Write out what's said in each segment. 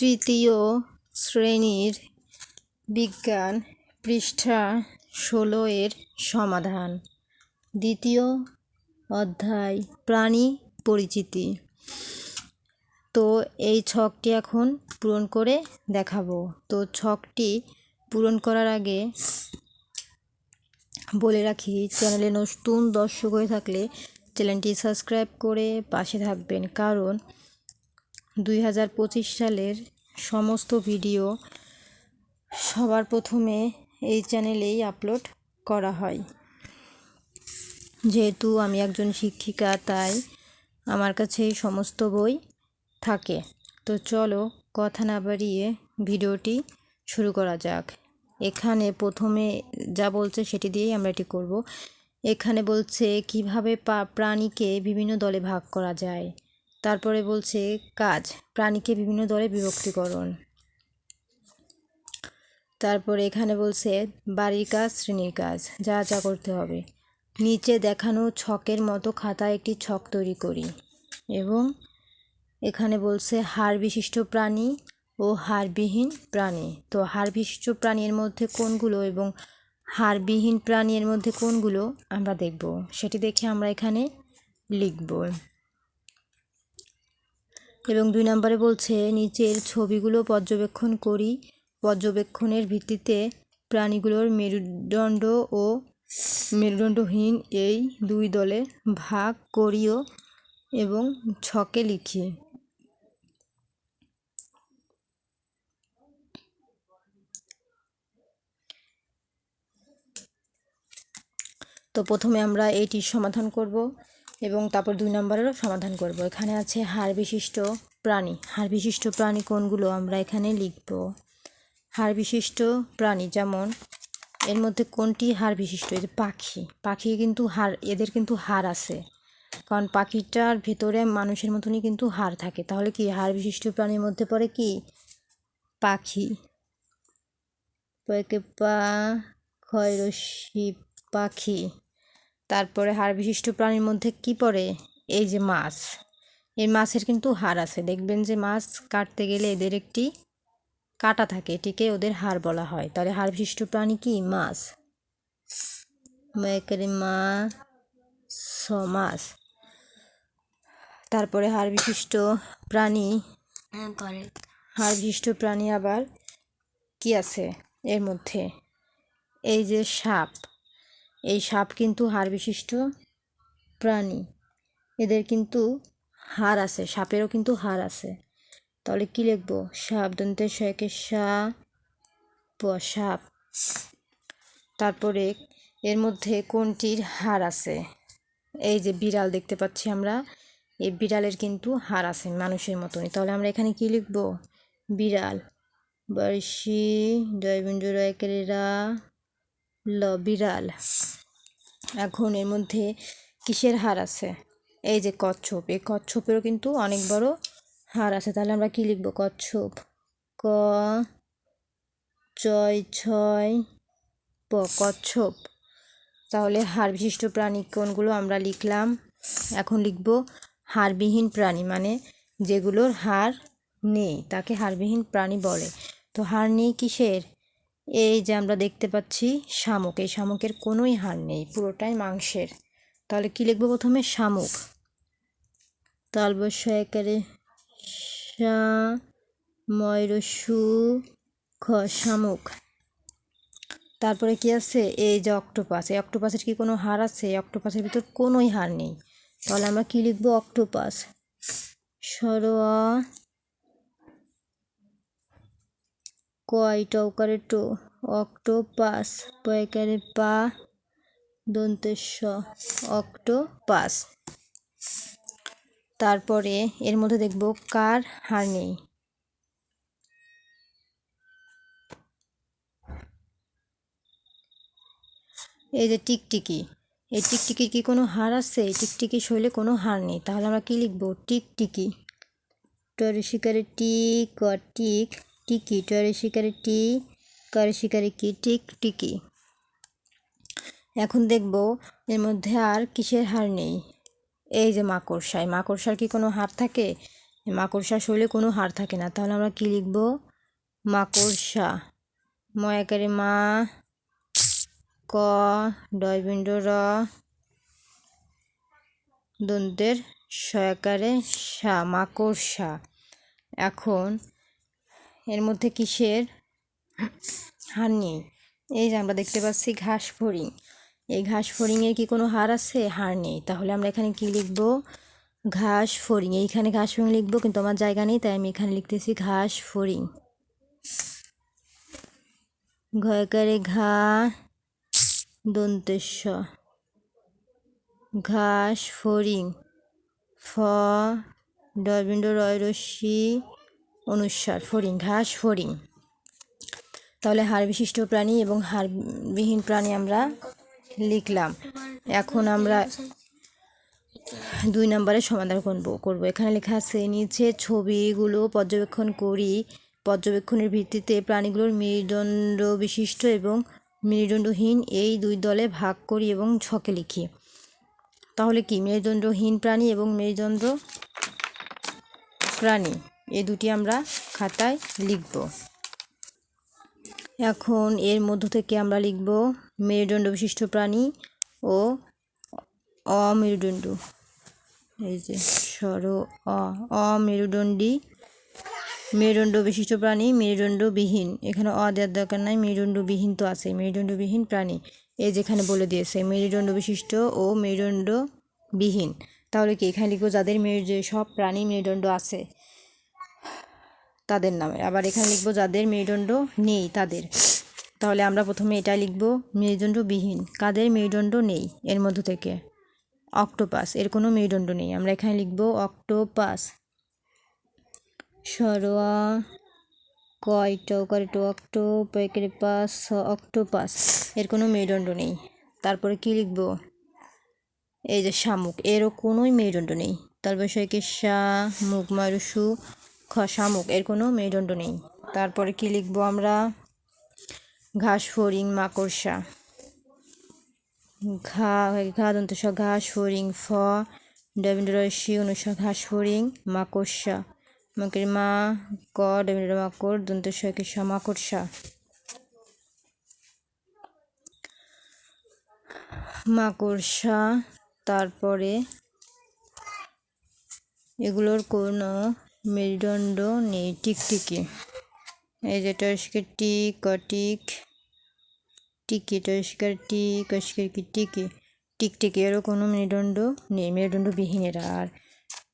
তৃতীয় শ্রেণির বিজ্ঞান পৃষ্ঠা ষোলো এর সমাধান। দ্বিতীয় অধ্যায়, প্রাণী পরিচিতি। তো এই ছকটি এখন পূরণ করে দেখাবো। তো ছকটি পূরণ করার আগে বলে রাখি, চ্যানেলে নতুন দর্শক হয়ে থাকলে চ্যানেলটি সাবস্ক্রাইব করে পাশে থাকবেন। কারণ দুই হাজার পঁচিশ সালের সমস্ত ভিডিও সবার প্রথমে এই চ্যানেলেই আপলোড করা হয়। যেহেতু আমি একজন শিক্ষিকা, তাই আমার কাছে সমস্ত বই থাকে। তো চলো কথা না বাড়িয়ে ভিডিওটি শুরু করা যাক। এখানে প্রথমে যা বলছে সেটি দিয়েই আমরা এটি করব। এখানে বলছে, কীভাবে প্রাণীকে বিভিন্ন দলে ভাগ করা যায়? তারপরে বলছে, কাজ, প্রাণীকে বিভিন্ন দলে বিভক্তিকরণ। তারপরে এখানে বলছে, বাড়ির কাজ, শ্রেণির কাজ, যা যা করতে হবে। নিচে দেখানো ছকের মতো খাতায় একটি ছক তৈরি করি এবং এখানে বলছে, হাড় বিশিষ্ট প্রাণী ও হাড়বিহীন প্রাণী। তো হাড় বিশিষ্ট প্রাণীর মধ্যে কোনগুলো এবং হাড়বিহীন প্রাণীর মধ্যে কোনগুলো আমরা দেখব? সেটি দেখে আমরা এখানে লিখব। এবং দুই নম্বরে বলছে, নিচের ছবিগুলো পর্যবেক্ষণ করি। পর্যবেক্ষণের ভিত্তিতে প্রাণীগুলোর মেরুদণ্ড ও মেরুদণ্ডহীন এই দুই দলে ভাগ করিও এবং ছকে লিখি। তো প্রথমে আমরা এইটির সমাধান করব। এবং তারপর দুই নম্বরেরও সমাধান করব। এখানে আছে হাড় বিশিষ্ট প্রাণী। হাড় বিশিষ্ট প্রাণী কোনগুলো আমরা এখানে লিখব? হাড় বিশিষ্ট প্রাণী যেমন এর মধ্যে কোনটি হাড় বিশিষ্ট? এই যে পাখি। পাখি কিন্তু হাড়, এদের কিন্তু হাড় আছে। কারণ পাখিটার ভেতরে মানুষের মতনই কিন্তু হাড় থাকে। তাহলে কি হাড় বিশিষ্ট প্রাণীর মধ্যে পড়ে কি? পাখি। পা ক্ষয়রসি পাখি। তারপরে হাড় বিশিষ্ট প্রাণীর মধ্যে কি পড়ে? এই যে মাছ। এই মাছের কিন্তু হাড় আছে। দেখবেন যে মাছ কাটতে গেলে এদের একটি কাটা থাকে। এটিকে ওদের হাড় বলা হয়। তাহলে হাড় বিশিষ্ট প্রাণী কি? মাছ। মা মাছ। তারপরে হাড় বিশিষ্ট প্রাণী হাড় বিশিষ্ট প্রাণী আবার কি আছে এর মধ্যে? এই যে সাপ। এই সাপ কিন্তু হাড় বিশিষ্ট প্রাণী। এদের কিন্তু হাড় আছে, সাপেরও কিন্তু হাড় আছে। তাহলে কী লিখব? সাপ দন্তে শয়কে সা সাপ। তারপরে এর মধ্যে কোনটির হাড় আছে? এই যে বিড়াল দেখতে পাচ্ছি আমরা, এই বিড়ালের কিন্তু হাড় আছে মানুষের মতনই। তাহলে আমরা এখানে কি লিখব? বিড়াল। বর্ষি জয়বিন্দুরা ল, বিড়াল। এখন এর মধ্যে কিসের হার আছে? এই যে কচ্ছপ, এই কচ্ছপেরও কিন্তু অনেক বড় হার আছে। তাহলে আমরা কি লিখব? কচ্ছপ, ক ছয় ছয়, প, কচ্ছপ। তাহলে হাড় বিশিষ্ট প্রাণী কোনগুলো আমরা লিখলাম? এখন লিখব হাড়বিহীন প্রাণী মানে যেগুলোর হাড় নেই, তাকে হাড়বিহীন প্রাণী বলে। তো হাড় নেই কিসের? এই যে আমরা দেখতে পাচ্ছি শামুক, এই শামুকের কোনোই হাড় নেই, পুরোটাই মাংসের। তাহলে কী লিখব প্রথমে? শামুক। তালবস্য একারে ময়রসু, খ, শামুক। তারপরে কি আছে? এই যে অক্টোপাস। এই অক্টোপাসের কি কোনো হাড় আছে? অক্টোপাসের ভিতর কোনোই হাড় নেই। তাহলে আমরা কী লিখব? অক্টোপাস। সরোয়া কয় টৌকারে টো। অক্টোপাস পয়কারে পা দন্তেশ্ব অক্টোপাস। তারপরে এর মধ্যে দেখব কার হার নেই। এই যে টিকটিকি, এই টিকটিকির কি কোনো হার আছে? এই টিকটিকি শৈলে কোনো হার নেই। তাহলে আমরা কি লিখব? টিকটিকি। টরে শিকারে টিক টিক। টিকি টরে শিকারে টি করে শিকারে কি? টিক টিকি এখন দেখব এর মধ্যে আর কিসের হার নেই। এই যে মাকড়সায়, মাকড়সার কি কোনো হার থাকে? মাকড়সা শরীরে কোনো হার থাকে না। তাহলে আমরা কি লিখব? মাকড়সা। ময়াকারে মা, ক ডয়বিন্ড র দন্তের সয়াকারে সা, মাকড়সা। এখন এর মধ্যে কিসের? হার নেই। এই যে আমরা দেখতে পাচ্ছি ঘাস ফড়িং। এই ঘাস ফড়িংয়ের কি কোনো হার আছে? হার নেই। তাহলে আমরা এখানে কি লিখব? ঘাস ফড়িং। এইখানে ঘাস ফড়িং লিখব, কিন্তু আমার জায়গা নেই, তাই আমি এখানে লিখতেছি ঘাস ফড়িং। ঘয়কারে ঘা দন্তেশ্ব ঘাস ফড়িং। ফ ডরবিন্দ রয় রশ্মি। অনুস্বার ফড়িং, ঘাস ফড়িং। তাহলে হাড় বিশিষ্ট প্রাণী এবং হাড়বিহীন প্রাণী আমরা লিখলাম। এখন আমরা দুই নম্বরের সমাধান করব করব। এখানে লেখা আছে, নিচে ছবিগুলো পর্যবেক্ষণ করি। পর্যবেক্ষণের ভিত্তিতে প্রাণীগুলোর মেরুদণ্ড বিশিষ্ট এবং মেরুদণ্ডহীন এই দুই দলে ভাগ করি এবং ছকে লিখি। তাহলে কি? মেরুদণ্ডহীন প্রাণী এবং মেরুদণ্ড প্রাণী। এই দুটি আমরা খাতায় লিখব। এখন এর মধ্য থেকে আমরা লিখব মেরুদণ্ড বিশিষ্ট প্রাণী ও অমেরুদণ্ড। এই যে সর অ, অমেরুদণ্ডী। মেরুদণ্ড বিশিষ্ট প্রাণী, মেরুদণ্ডবিহীন। এখানে অ দেওয়ার দরকার নাই, মেরুদণ্ডবিহীন তো আছে মেরুদণ্ডবিহীন প্রাণী। এই যেখানে বলে দিয়েছে, মেরুদণ্ড বিশিষ্ট ও মেরুদণ্ডবিহীন। তাহলে কি এখানে লিখব যাদের মেরু সব প্রাণী মেরুদণ্ড আছে? তাদের নামে। আবার এখানে লিখব যাদের মেরুদণ্ড নেই তাদের। তাহলে আমরা প্রথমে এটা লিখব, মেরুদণ্ডবিহীন। কাদের মেরুদণ্ড নেই এর মধ্য থেকে? অক্টোপাস, এর কোনো মেরুদণ্ড নেই। আমরা এখানে লিখব অক্টোপাস। সরোয়া, কয়টো করে টো অক্টো পেকের পাস অক্টোপাস, এর কোনো মেরুদণ্ড নেই। তারপরে কি লিখব? এই যে শামুক, এরও কোনোই মেরুদণ্ড নেই। তার বিষয়কে শা মুখ মারুসু শামুক, এর কোনো মেরুদণ্ড নেই। তারপরে কি লিখব আমরা? ঘাস ফড়িং মাকড়সা। ঘা ঘা দন্ত স ঘাস ফড়িং ফ ডবিন্দ্র রশি অনুষ ঘাস ফড়িং মাকড়সা। মাকের মা, ক ডবিন্দ্র মাকড়, দন্ত স, মাকড়সা। মাকড়সা, তারপরে এগুলোর কোনো মেরুদণ্ড নেই, টিকটিকি। এই যে যেটা টিক কটিক টিকি টস্কার টিক অস্কার কি টিকি? টিকটিকি, এরও কোনো মেরুদণ্ড নেই। মেরুদণ্ডবিহীনেরা আর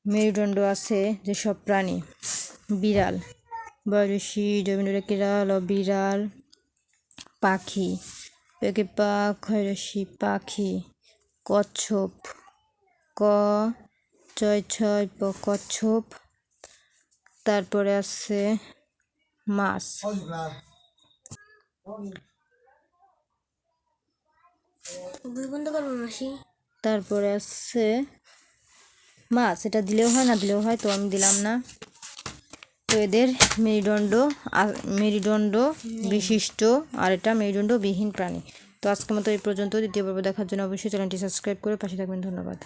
মেরুদণ্ড আছে যেসব প্রাণী। বিড়াল, বয়সী রবীন্দ্র কিরাল বিড়াল। পাখি পেকে খয়রসি পাখি। কচ্ছপ, ক, ছয় ছয়, প, কচ্ছপ। তারপরে আছে মাছ। তারপরে আছে মাছ। এটা দিলেও হয়, না দিলেও হয়, তো আমি দিলাম না। তো এদের মেরুদণ্ড মেরুদণ্ড বিশিষ্ট, আর এটা মেরুদণ্ডবিহীন প্রাণী। তো আজকের মতো এই পর্যন্ত দ্বিতীয় পর্ব দেখার জন্য অবশ্যই চ্যানেলটি সাবস্ক্রাইব করে পাশে থাকবেন। ধন্যবাদ।